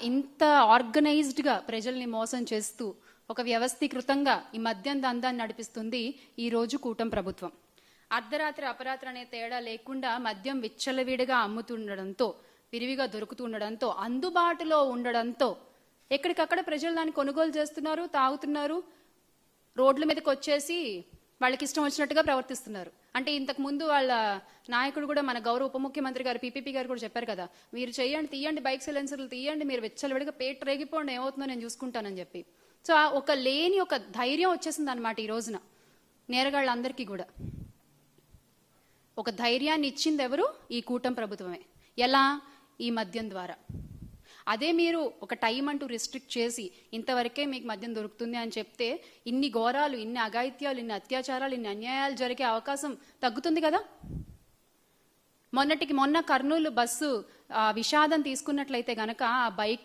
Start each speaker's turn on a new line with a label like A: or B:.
A: ఇంత ఆర్గనైజ్డ్గా ప్రజల్ని మోసం చేస్తూ ఒక వ్యవస్థీకృతంగా ఈ మద్యం దందాన్ని నడిపిస్తుంది ఈ రోజు కూటం ప్రభుత్వం. అర్ధరాత్రి అపరాత్రి అనే తేడా లేకుండా మద్యం విచ్చలవిడిగా అమ్ముతుండడంతో విరివిగా దొరుకుతుండడంతో అందుబాటులో ఉండడంతో ఎక్కడికక్కడ ప్రజలు దాన్ని కొనుగోలు చేస్తున్నారు తాగుతున్నారు రోడ్ల మీదకి వచ్చేసి వాళ్ళకి ఇష్టం వచ్చినట్టుగా ప్రవర్తిస్తున్నారు. అంటే ఇంతకు ముందు వాళ్ళ నాయకుడు కూడా మన గౌరవ ఉప ముఖ్యమంత్రి గారు పీపీపీ గారు కూడా చెప్పారు కదా మీరు చేయండి తీయండి బైక్ సైలెన్సర్లు తీయండి మీరు విచ్చలవిడిగా పేట రేగిపోండి ఏమవుతుందో నేను చూసుకుంటానని చెప్పి. సో ఆ ఒక లేని ఒక ధైర్యం వచ్చేసింది అనమాట ఈ రోజున నేరగాళ్ళందరికీ కూడా. ఒక ధైర్యాన్ని ఇచ్చింది ఎవరు? ఈ కూటమి ప్రభుత్వమే. ఎలా? ఈ మద్యం ద్వారా. అదే మీరు ఒక టైం అంటూ రిస్ట్రిక్ట్ చేసి ఇంతవరకే మీకు మద్యం దొరుకుతుంది అని చెప్తే ఇన్ని ఘోరాలు ఇన్ని అఘాయిత్యాలు ఇన్ని అత్యాచారాలు ఇన్ని అన్యాయాలు జరిగే అవకాశం తగ్గుతుంది కదా? మొన్నటికి మొన్న కర్నూలు బస్సు ఆ, విషాదం తీసుకున్నట్లయితే గనక ఆ బైక్